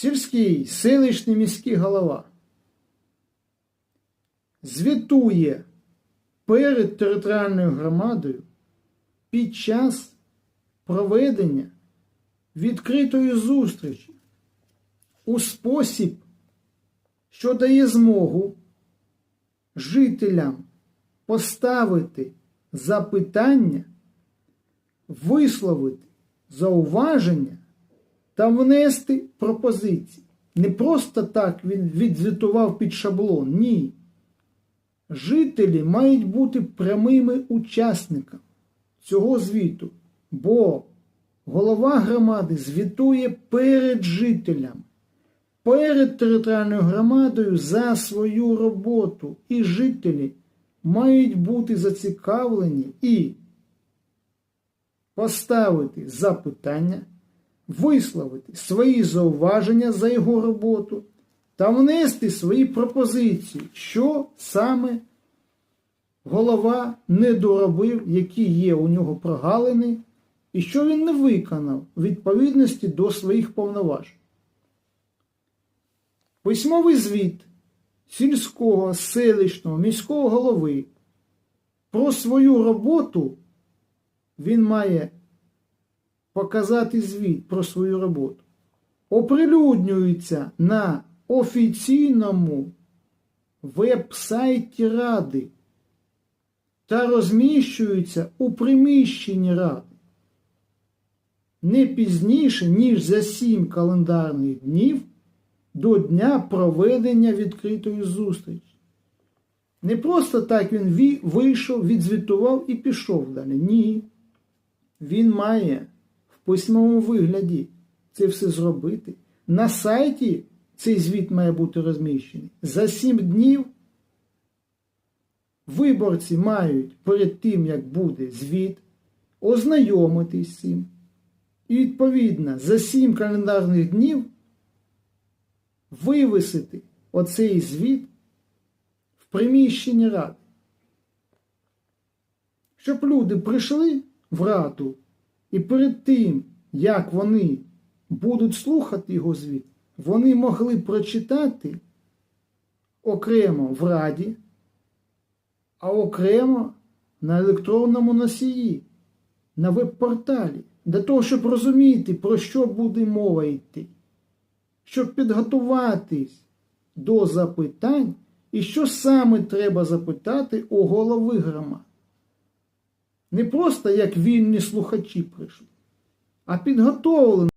Сільський селищний міський голова звітує перед територіальною громадою під час проведення відкритої зустрічі у спосіб, що дає змогу жителям поставити запитання, висловити зауваження та внести пропозиції. Не просто так він відзвітував під шаблон. Ні. Жителі мають бути прямими учасниками цього звіту, бо голова громади звітує перед жителями, перед територіальною громадою за свою роботу. І жителі мають бути зацікавлені і поставити запитання, висловити свої зауваження за його роботу та внести свої пропозиції, що саме голова не доробив, які є у нього прогалини, і що він не виконав відповідності до своїх повноважень. Письмовий звіт сільського, селищного, міського голови про свою роботу він має показати звіт про свою роботу. Оприлюднюється на офіційному веб-сайті Ради та розміщується у приміщенні Ради не пізніше, ніж за 7 календарних днів до дня проведення відкритої зустрічі. Не просто так він вийшов, відзвітував і пішов далі. Ні. Він має письмовому вигляді це все зробити. На сайті цей звіт має бути розміщений. За 7 днів виборці мають перед тим, як буде звіт, ознайомитись з цим. І відповідно за 7 календарних днів вивесити оцей звіт в приміщенні ради. Щоб люди прийшли в раду і перед тим, як вони будуть слухати його звіт, вони могли прочитати окремо в раді, а окремо на електронному носії, на веб-порталі, для того, щоб розуміти, про що буде мова йти щоб підготуватись до запитань і що саме треба запитати у голови громад. Не просто як вільні слухачі прийшли, а підготовлені.